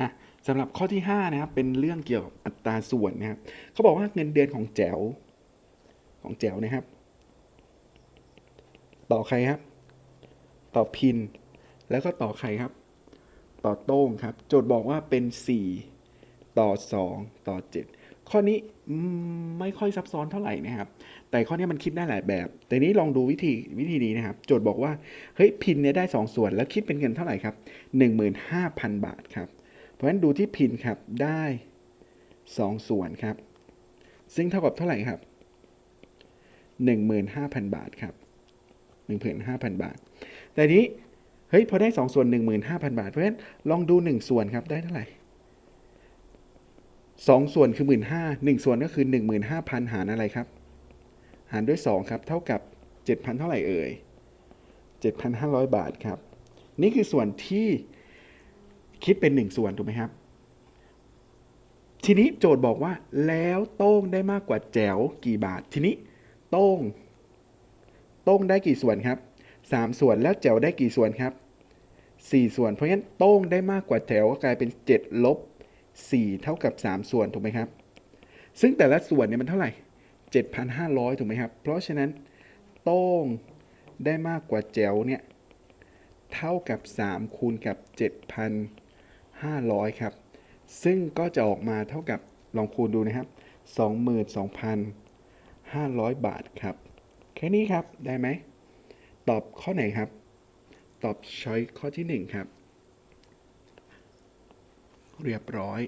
อะสำหรับข้อที่5นะครับเป็นเรื่องเกี่ยวกับอัตราส่วนนะครับเขาบอกว่าเงินเดือนของแจ๋วของแจ๋วนะครับ ต่อใครครับ ต่อพิน แล้วก็ต่อใครครับ ต่อโต้งครับ โจทย์บอกว่าเป็น 4 ต่อ 2 ต่อ 7 ข้อนี้ไม่ค่อยซับซ้อนเท่าไหร่นะครับ แต่ข้อนี้มันคิดได้หลายแบบ แต่นี้ลองดูวิธีวิธีนี้นะครับ โจทย์บอกว่าเฮ้ยพินเนี่ยได้ 2 ส่วนแล้วคิดเป็นเงินเท่าไหร่ครับ15,000 บาทครับ ราะฉะนั้นดูที่พินครับได้ 2 ส่วนครับ ซึ่งเท่ากับเท่าไหร่ครับ 15,000 บาทครับ15,000 บาท แต่นี้ เฮ้ย พอได้ 2 ส่วน 15,000 บาท เพราะฉะนั้นลองดู 1 ส่วนครับ ได้เท่าไหร่ 2 ส่วนคือ 15,000 1 ส่วนก็คือ 15,000 หารอะไรครับ หารด้วย 2 ครับ เท่ากับ 7,000 เท่าไหร่เอ่ย 7,500 บาทครับ นี่คือส่วนที่ คิดเป็น1ส่วนถูกไหมครับ ทีนี้โจทย์บอกว่า แล้วโต้งได้มากกว่าแจ๋วกี่บาท ทีนี้ โต้ง โต้งได้กี่ส่วนครับ3ส่วนแล้วแจ๋วได้กี่ส่วนครับ4ส่วน เพราะฉะนั้นโต้งได้มากกว่าแจ๋วก็กลายเป็น7ลบ4เท่ากับ3ส่วนถูกไหมครับ ซึ่งแต่ละส่วนเนี่ยมันเท่าไหร่7,500ถูกไหมครับ เพราะฉะนั้น โต้งได้มากกว่าแจ๋วเนี่ยเท่ากับ 3 คูณกับ 500 ครับ ซึ่งก็จะออกมาเท่ากับลองคูณดูนะครับ 22,500 บาทครับ แค่นี้ครับได้ไหม ตอบข้อไหนครับ ตอบช้อยข้อที่ 1 ครับ เรียบร้อย